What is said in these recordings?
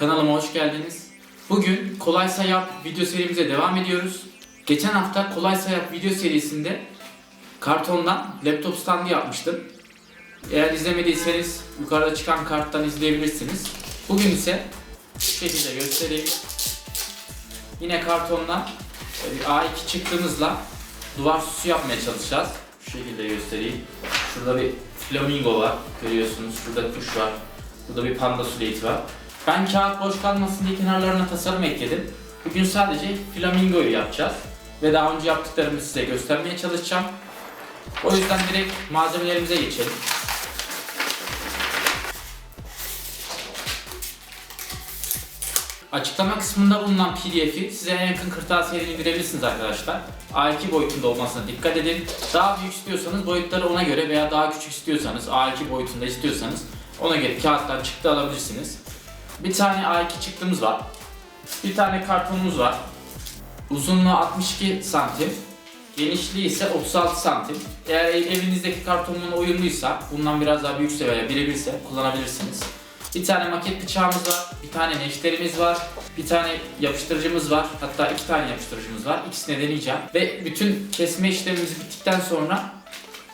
Kanalıma hoş geldiniz. Bugün Kolaysa Yap video serimize devam ediyoruz. Geçen hafta Kolaysa Yap video serisinde kartondan laptop standı yapmıştım. Eğer izlemediyseniz yukarıda çıkan karttan izleyebilirsiniz. Bugün ise şu şekilde göstereyim. Yine kartondan e, bir A2 çıktığımızla duvar süsü yapmaya çalışacağız. Şu şekilde göstereyim. Şurada bir flamingo var. Görüyorsunuz. Şurada kuş var. Burada bir panda suleyeti var. Ben kağıt boş kalmasın diye kenarlarına tasarım ekledim. Bugün sadece flamingoyu yapacağız. Ve daha önce yaptıklarımı size göstermeye çalışacağım. O yüzden direkt malzemelerimize geçelim. Açıklama kısmında bulunan pdf'i size en yakın kırtasiyeden indirebilirsiniz arkadaşlar. A2 boyutunda olmasına dikkat edin. Daha büyük istiyorsanız boyutları ona göre veya daha küçük istiyorsanız A2 boyutunda istiyorsanız ona göre kağıttan çıktı alabilirsiniz. Bir tane A2 çıktığımız var. Bir tane kartonumuz var. Uzunluğu 62 santim. Genişliği ise 36 santim. Eğer ev- evinizdeki kartonla uyumluysa, bundan biraz daha büyükse veya birebirse kullanabilirsiniz. Bir tane maket bıçağımız var, bir tane neşterimiz var, bir tane yapıştırıcımız var, hatta iki tane yapıştırıcımız var. İkisini deneyeceğim. Ve bütün kesme işlemimiz bittikten sonra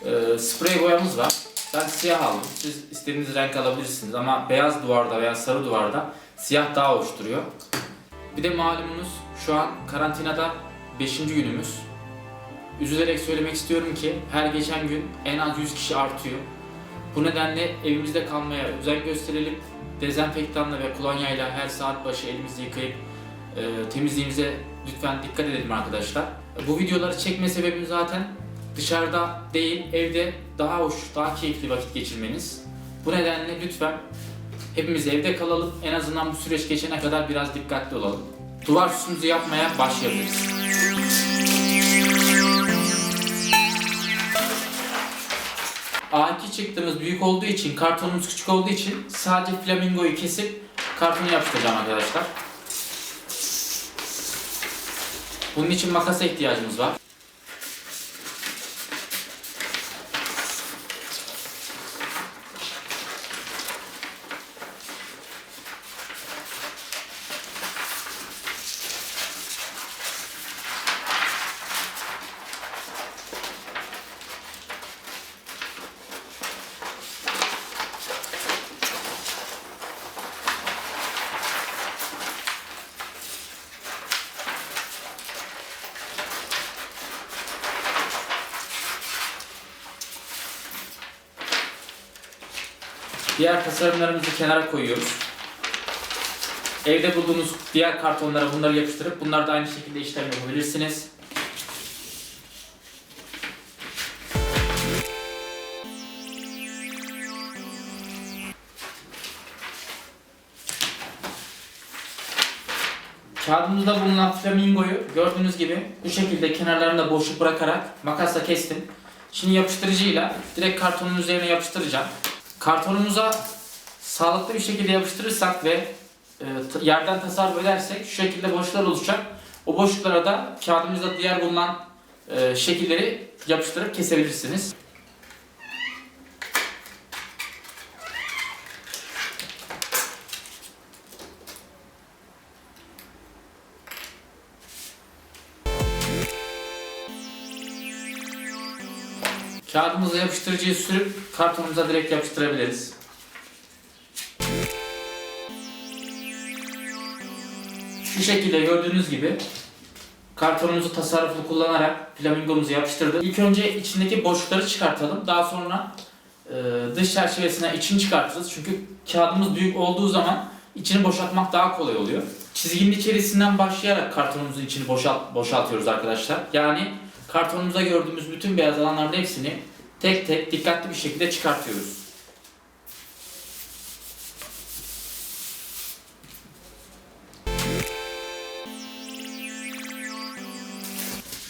e, sprey boyamız var. Ben siyah aldım. Siz istediğiniz renk alabilirsiniz ama beyaz duvarda veya sarı duvarda siyah daha hoş duruyor. Bir de malumunuz şu an karantinada 5. günümüz. Üzülerek söylemek istiyorum ki her geçen gün en az 100 kişi artıyor. Bu nedenle evimizde kalmaya özen gösterelim. Dezenfektanla ve kolonyayla her saat başı elimizi yıkayıp e, temizliğimize lütfen dikkat edelim arkadaşlar. Bu videoları çekme sebebim zaten dışarıda değil, evde daha hoş, daha keyifli vakit geçirmeniz. Bu nedenle lütfen hepimiz evde kalalım. En azından bu süreç geçene kadar biraz dikkatli olalım. Duvar süsümüzü yapmaya başlayabiliriz. A2 çıktığımız büyük olduğu için, kartonumuz küçük olduğu için sadece flamingoyu kesip kartonu yapıştıracağım arkadaşlar. Bunun için makasa ihtiyacımız var. Diğer tasarımlarımızı kenara koyuyoruz. Evde bulduğunuz diğer kartonlara bunları yapıştırıp bunlar da aynı şekilde işlem yapabilirsiniz. Kağıdımızda bulunan flamingoyu gördüğünüz gibi bu şekilde kenarlarında boşluk bırakarak makasla kestim. Şimdi yapıştırıcıyla direkt kartonun üzerine yapıştıracağım. Kartonumuza sağlıklı bir şekilde yapıştırırsak ve e, yerden tasarruf edersek şu şekilde boşluklar oluşacak. O boşluklara da kağıdımızda diğer bulunan e, şekilleri yapıştırıp kesebilirsiniz. Kağıdımıza yapıştırıcıyı sürüp kartonumuza direkt yapıştırabiliriz. Şu şekilde gördüğünüz gibi kartonumuzu tasarruflu kullanarak flamingomuzu yapıştırdık. İlk önce içindeki boşlukları çıkartalım. Daha sonra e, dış çerçevesine içini çıkartırız. Çünkü kağıdımız büyük olduğu zaman içini boşaltmak daha kolay oluyor. Çizginin içerisinden başlayarak kartonumuzun içini boşalt, boşaltıyoruz arkadaşlar. Yani kartonumuzda gördüğümüz bütün beyaz alanların hepsini tek tek dikkatli bir şekilde çıkartıyoruz.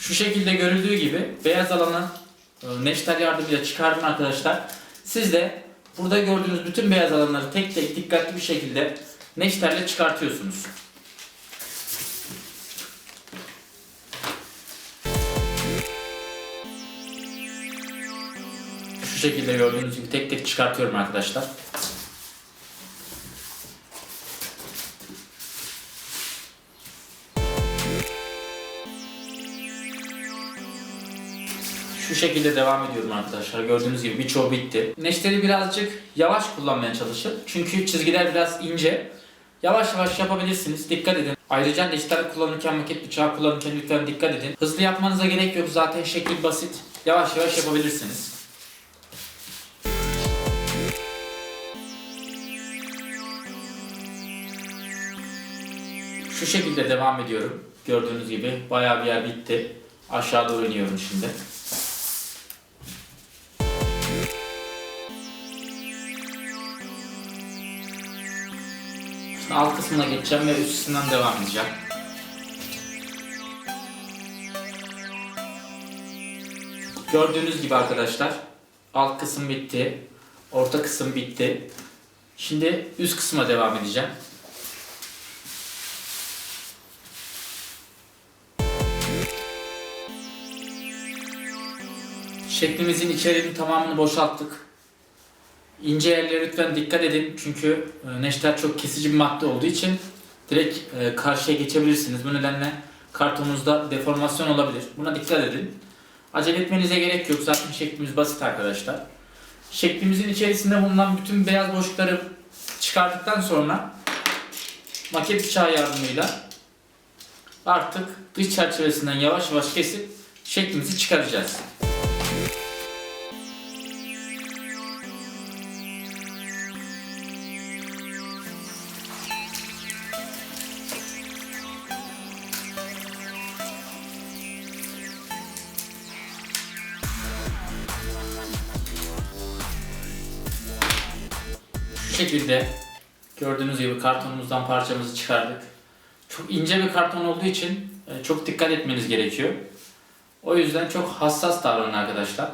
Şu şekilde görüldüğü gibi beyaz alanı e, neşter yardımıyla çıkardım arkadaşlar. Siz de burada gördüğünüz bütün beyaz alanları tek tek dikkatli bir şekilde neşterle çıkartıyorsunuz. şekilde gördüğünüz gibi tek tek çıkartıyorum arkadaşlar. şu şekilde devam ediyorum arkadaşlar. Gördüğünüz gibi birçoğu bitti. Neşteri birazcık yavaş kullanmaya çalışın. Çünkü çizgiler biraz ince. Yavaş yavaş yapabilirsiniz. Dikkat edin. Ayrıca neşter kullanırken, maket bıçağı kullanırken lütfen dikkat edin. Hızlı yapmanıza gerek yok. Zaten şekil basit. Yavaş yavaş yapabilirsiniz. Şu şekilde devam ediyorum. Gördüğünüz gibi bayağı bir yer bitti. Aşağı doğru iniyorum şimdi. Şimdi alt kısmına geçeceğim ve üstünden devam edeceğim. Gördüğünüz gibi arkadaşlar alt kısım bitti. Orta kısım bitti. Şimdi üst kısma devam edeceğim. Şeklimizin içeriğinin tamamını boşalttık. İnce yerlere lütfen dikkat edin çünkü e, neşter çok kesici bir madde olduğu için direkt e, karşıya geçebilirsiniz. Bu nedenle kartonunuzda deformasyon olabilir. Buna dikkat edin. Acele etmenize gerek yok. Zaten şeklimiz basit arkadaşlar. Şeklimizin içerisinde bulunan bütün beyaz boşlukları çıkardıktan sonra maket bıçağı yardımıyla artık dış çerçevesinden yavaş yavaş kesip şeklimizi çıkaracağız. Şekilde gördüğünüz gibi kartonumuzdan parçamızı çıkardık. Çok ince bir karton olduğu için e, çok dikkat etmeniz gerekiyor. O yüzden çok hassas davranın arkadaşlar.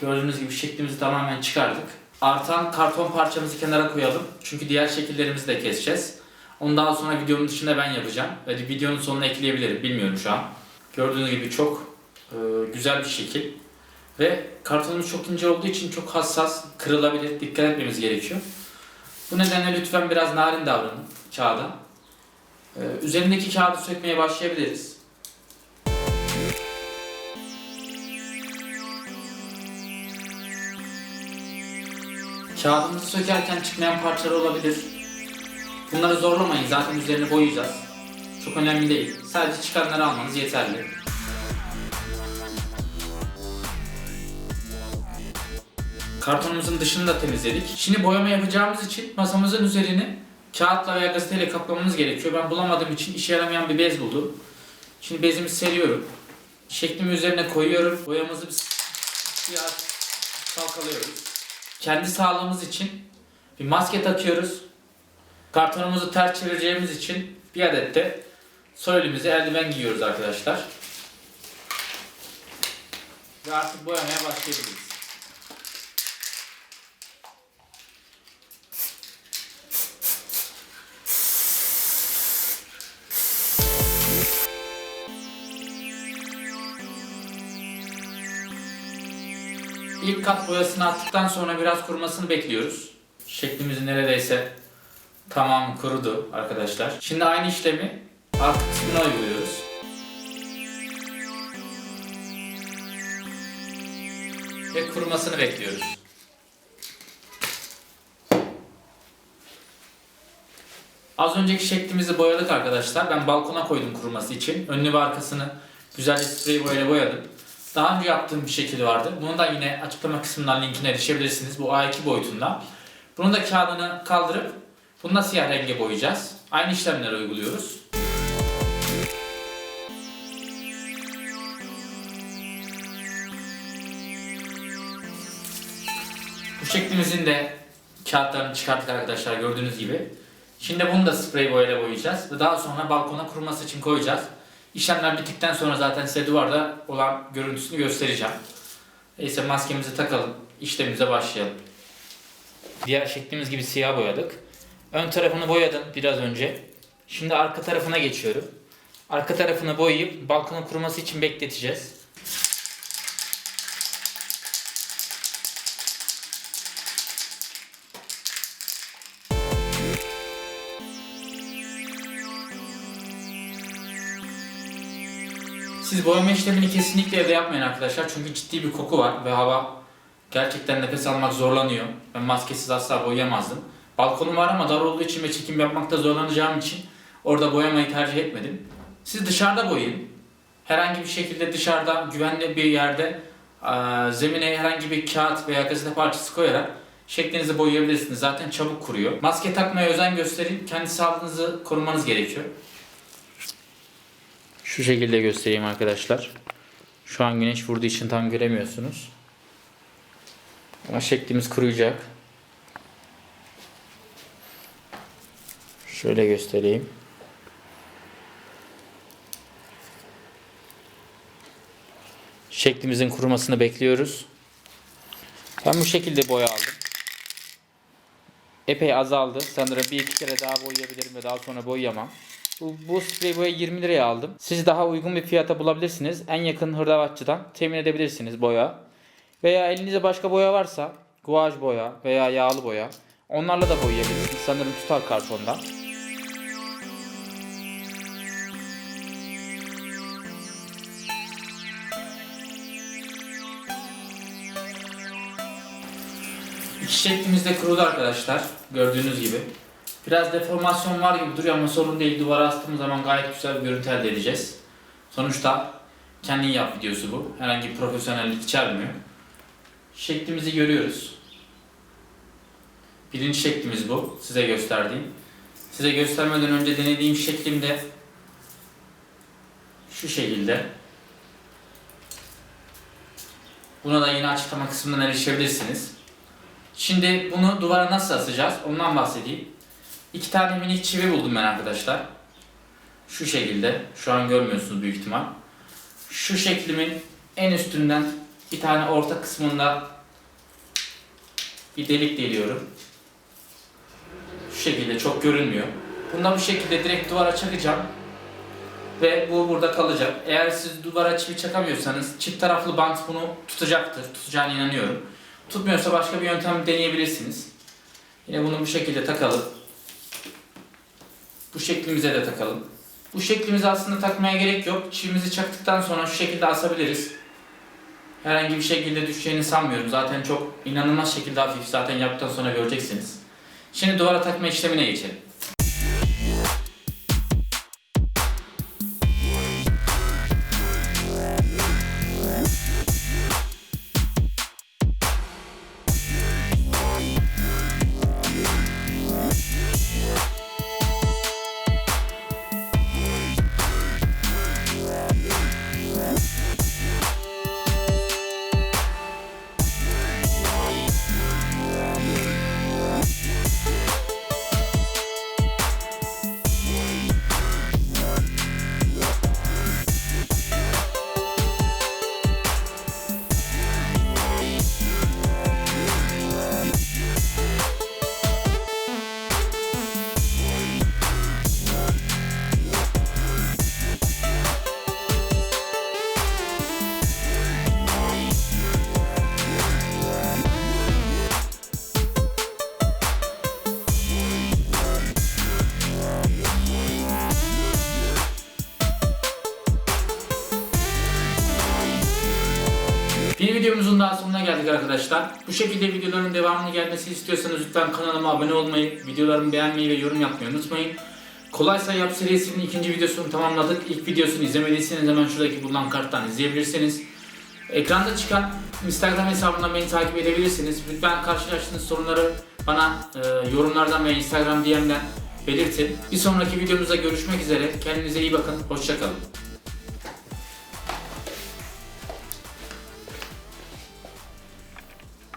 Gördüğünüz gibi şeklimizi tamamen çıkardık. Artan karton parçamızı kenara koyalım. Çünkü diğer şekillerimizi de keseceğiz. Onu daha sonra videonun dışında ben yapacağım. Ve videonun sonuna ekleyebilirim. Bilmiyorum şu an. Gördüğünüz gibi çok e, güzel bir şekil. Ve kartonumuz çok ince olduğu için çok hassas, kırılabilir. Dikkat etmemiz gerekiyor. Bu nedenle lütfen biraz narin davranın kağıda. Ee, üzerindeki kağıdı sökmeye başlayabiliriz. Kağıdımızı sökerken çıkmayan parçalar olabilir. Bunları zorlamayın. Zaten üzerini boyayacağız. Çok önemli değil. Sadece çıkanları almanız yeterli. Kartonumuzun dışını da temizledik. Şimdi boyama yapacağımız için masamızın üzerini kağıtla veya gazeteyle kaplamamız gerekiyor. Ben bulamadığım için işe yaramayan bir bez buldum. Şimdi bezimi seriyorum. Şeklimi üzerine koyuyorum. Boyamızı bir- biraz çalkalıyoruz. Kendi sağlığımız için bir maske takıyoruz. Kartonumuzu ters çevireceğimiz için bir adet de sol elimize eldiven giyiyoruz arkadaşlar. Ve artık boyamaya başlayabiliriz. İlk kat boyasını attıktan sonra biraz kurumasını bekliyoruz. Şeklimiz neredeyse tamam kurudu arkadaşlar. Şimdi aynı işlemi alt kısmına uyguluyoruz. Ve kurumasını bekliyoruz. Az önceki şeklimizi boyadık arkadaşlar. Ben balkona koydum kuruması için. Önünü ve arkasını güzelce sprey boyayla boyadım. Daha önce yaptığım bir şekil vardı. Bunu da yine açıklama kısmından linkine erişebilirsiniz. Bu A2 boyutunda. Bunu da kağıdını kaldırıp bunu da siyah renge boyayacağız. Aynı işlemleri uyguluyoruz. Bu şeklimizin de kağıtlarını çıkarttık arkadaşlar gördüğünüz gibi. Şimdi bunu da sprey boyayla boyayacağız ve daha sonra balkona kuruması için koyacağız. İşlemler bittikten sonra zaten size duvarda olan görüntüsünü göstereceğim. Neyse maskemizi takalım, işlemimize başlayalım. Diğer şeklimiz gibi siyah boyadık. Ön tarafını boyadım biraz önce. Şimdi arka tarafına geçiyorum. Arka tarafını boyayıp balkonun kuruması için bekleteceğiz. Siz boyama işlemini kesinlikle evde yapmayın arkadaşlar. Çünkü ciddi bir koku var ve hava gerçekten nefes almak zorlanıyor. Ben maskesiz asla boyayamazdım. Balkonum var ama dar olduğu için ve çekim yapmakta zorlanacağım için orada boyamayı tercih etmedim. Siz dışarıda boyayın. Herhangi bir şekilde dışarıda güvenli bir yerde zemine herhangi bir kağıt veya gazete parçası koyarak şeklinizi boyayabilirsiniz. Zaten çabuk kuruyor. Maske takmaya özen gösterin. Kendi sağlığınızı korumanız gerekiyor. Şu şekilde göstereyim arkadaşlar. Şu an güneş vurduğu için tam göremiyorsunuz. Ama şeklimiz kuruyacak. Şöyle göstereyim. Şeklimizin kurumasını bekliyoruz. Ben bu şekilde boya aldım. Epey azaldı. Sanırım bir iki kere daha boyayabilirim ve daha sonra boyayamam. Bu, bu boya 20 liraya aldım. Siz daha uygun bir fiyata bulabilirsiniz. En yakın hırdavatçıdan temin edebilirsiniz boya. Veya elinizde başka boya varsa guaj boya veya yağlı boya onlarla da boyayabilirsiniz. Sanırım tutar kartonda. İki şeklimiz de kurudu arkadaşlar. Gördüğünüz gibi. Biraz deformasyon var gibi duruyor ama sorun değil. Duvara astığımız zaman gayet güzel bir görüntü elde edeceğiz. Sonuçta kendin yap videosu bu. Herhangi bir profesyonellik içermiyor. Şeklimizi görüyoruz. Birinci şeklimiz bu. Size gösterdiğim. Size göstermeden önce denediğim şeklimde şu şekilde. Buna da yine açıklama kısmından erişebilirsiniz. Şimdi bunu duvara nasıl asacağız? Ondan bahsedeyim. İki tane minik çivi buldum ben arkadaşlar. Şu şekilde. Şu an görmüyorsunuz büyük ihtimal. Şu şeklimin en üstünden bir tane orta kısmında bir delik deliyorum. Şu şekilde çok görünmüyor. Bundan bu şekilde direkt duvara çakacağım. Ve bu burada kalacak. Eğer siz duvara çivi çakamıyorsanız çift taraflı bant bunu tutacaktır. Tutacağına inanıyorum. Tutmuyorsa başka bir yöntem deneyebilirsiniz. Yine bunu bu şekilde takalım. Bu şeklimize de takalım. Bu şeklimizi aslında takmaya gerek yok. Çivimizi çaktıktan sonra şu şekilde asabiliriz. Herhangi bir şekilde düşeceğini sanmıyorum. Zaten çok inanılmaz şekilde hafif. Zaten yaptıktan sonra göreceksiniz. Şimdi duvara takma işlemine geçelim. Geldik arkadaşlar. Bu şekilde videoların devamını gelmesi istiyorsanız lütfen kanalıma abone olmayı, videolarımı beğenmeyi ve yorum yapmayı unutmayın. Kolaysa Yap serisinin ikinci videosunu tamamladık. İlk videosunu izlemediyseniz hemen şuradaki bulunan karttan izleyebilirsiniz. Ekranda çıkan Instagram hesabından beni takip edebilirsiniz. Lütfen karşılaştığınız sorunları bana e, yorumlardan ve Instagram DM'den belirtin. Bir sonraki videomuzda görüşmek üzere. Kendinize iyi bakın. Hoşçakalın.